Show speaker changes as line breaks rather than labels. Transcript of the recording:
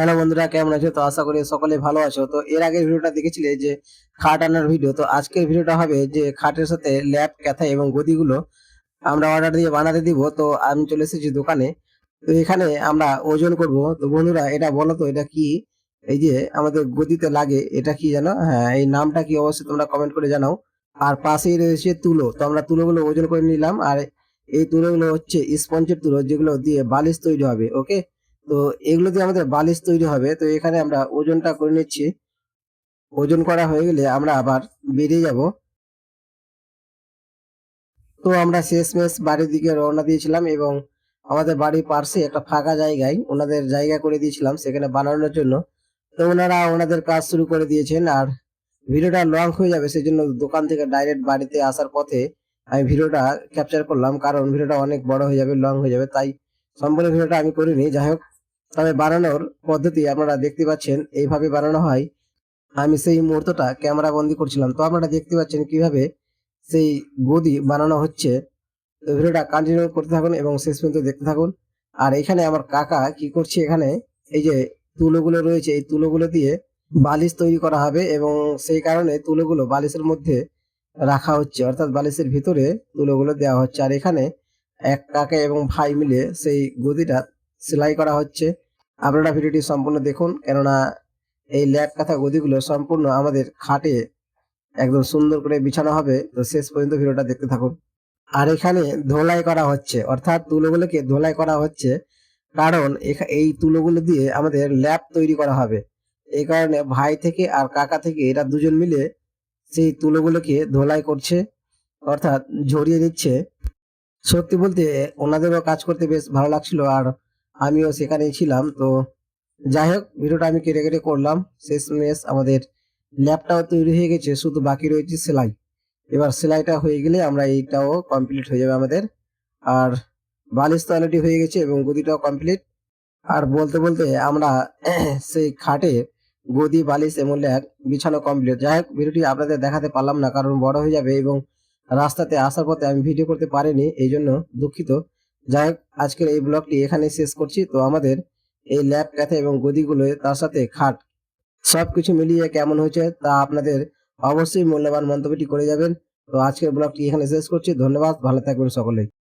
Hello বন্ধুরা, কেমন আছো? তো আশা করি সকলে ভালো আছো। তো এর আগের ভিডিওটা দেখেছিলে যে খাট আনার ভিডিও তো আজকের ভিডিওটা হবে যে খাটের সাথে ল্যাপ, ক্যাথা এবং গদিগুলো আমরা অর্ডার দিয়ে বানাতে দিব। তো আমি চলে এসেছি দোকানে। তো এখানে আমরা ওজন করব। তো বন্ধুরা, এটা বলো তো, এটা কি? এই যে আমাদের গদিতে লাগে, এটা কি জানো? হ্যাঁ এই নামটা কি অবশ্যই তোমরা কমেন্ট করে জানাও। আর পাশেই রয়েছে তুলো। তো আমরা তুলোগুলো ওজন করে নিলাম। আর এই তুলোগুলো হচ্ছে স্পঞ্জের তুলো, যেগুলো দিয়ে বালিশ তৈরি হবে ওকে তো এগুলো দিয়ে আমাদের বালিশ তৈরি হবে। তো এখানে আমরা ওজনটা করে নিচ্ছি। ওজন করা হয়ে গেলে আমরা আবার বেরিয়ে যাব। তো আমরা শেষমেশ বাড়ির দিকে রওনা দিয়েছিলাম এবং আমাদের বাড়ির পাশে একটা ফাঁকা জায়গায় ওনাদের জায়গা করে দিয়েছিলাম সেখানে বানানোর জন্য। তো ওনারা ওনাদের কাজ শুরু করে দিয়েছেন আর ভিডিওটা লং হয়ে যাবে সেই জন্য দোকান থেকে ডাইরেক্ট বাড়িতে আসার পথে আমি ভিডিওটা ক্যাপচার করলাম কারণ ভিডিওটা অনেক বড় হয়ে যাবে লং হয়ে যাবে। তাই সম্পূর্ণ ভিডিওটা আমি করিনি। যাই হোক তবে বানানোর পদ্ধতি আপনারা দেখতে পাচ্ছেন, এইভাবে বানানো হয়। আমি সেই মুহূর্তটা ক্যামেরা বন্দি করছিলাম। তো আপনারা দেখতে পাচ্ছেন কীভাবে সেই গদি বানানো হচ্ছে। ভিডিওটা কন্টিনিউ করতে থাকুন এবং শেষ পর্যন্ত দেখতে থাকুন। আর এখানে আমার কাকা কি করছে এখানে, এই যে তুলোগুলো রয়েছে, এই তুলোগুলো দিয়ে বালিশ তৈরি করা হবে এবং সেই কারণে তুলোগুলো বালিশের মধ্যে রাখা হচ্ছে। অর্থাৎ বালিশের ভিতরে তুলোগুলো দেওয়া হচ্ছে। আর এখানে এক কাকা এবং ভাই মিলে সেই গদিটা সেলাই করা হচ্ছে। আপনারা ভিডিওটি সম্পূর্ণ দেখুন, কেননা এই ল্যাব কাঁথা গদিগুলো সম্পূর্ণ আমাদের খাটে একদম সুন্দর করে বিছানো হবে। তো শেষ পর্যন্ত ভিডিওটা দেখতে থাকুন। আর এখানে ধোলাই করা হচ্ছে, অর্থাৎ তুলোগুলোকে ধোলাই করা হচ্ছে, কারণ এই তুলোগুলো দিয়ে আমাদের ল্যাব তৈরি করা হবে। এই কারণে ভাই থেকে আর কাকা থেকে এরা দুজন মিলে সেই তুলোগুলোকে ধোলাই করছে, অর্থাৎ ঝরিয়ে দিচ্ছে সত্যি বলতে, ওনাদেরও কাজ করতে বেশ ভালো লাগছিল, আর আমিও সেখানেই ছিলাম। তো যাই হোক ভিডিওটা আমি কেটে কেটে করলাম। শেষমেশ আমাদের ল্যাপটাও তৈরি হয়ে গেছে, শুধু বাকি রয়েছে সেলাই। এবার সেলাইটা হয়ে গেলে আমরা এইটাও কমপ্লিট হয়ে যাবে আমাদের। আর বালিশ তো অলরেডি হয়ে গেছে এবং গদিটাও কমপ্লিট আর বলতে বলতে আমরা সেই খাটে গদি, বালিশ, এবং ল্যাপ বিছানো কমপ্লিট যাই হোক ভিডিওটি আপনাদের দেখাতে পারলাম না, কারণ বড় হয়ে যাবে এবং রাস্তাতে আসার পথে আমি ভিডিও করতে পারিনি এই জন্য দুঃখিত। যাই হোক, আজকের এই ব্লগটি এখানে শেষ করছি। তো আমাদের এই ল্যাব ক্যাথে এবং গদিগুলো তার সাথে খাট সব কিছু মিলিয়ে কেমন হয়েছে তা আপনাদের অবশ্যই মূল্যবান মন্তব্যটি করে যাবেন। তো আজকের ব্লগটি এখানে শেষ করছি। ধন্যবাদ, ভালো থাকবেন সকলেই।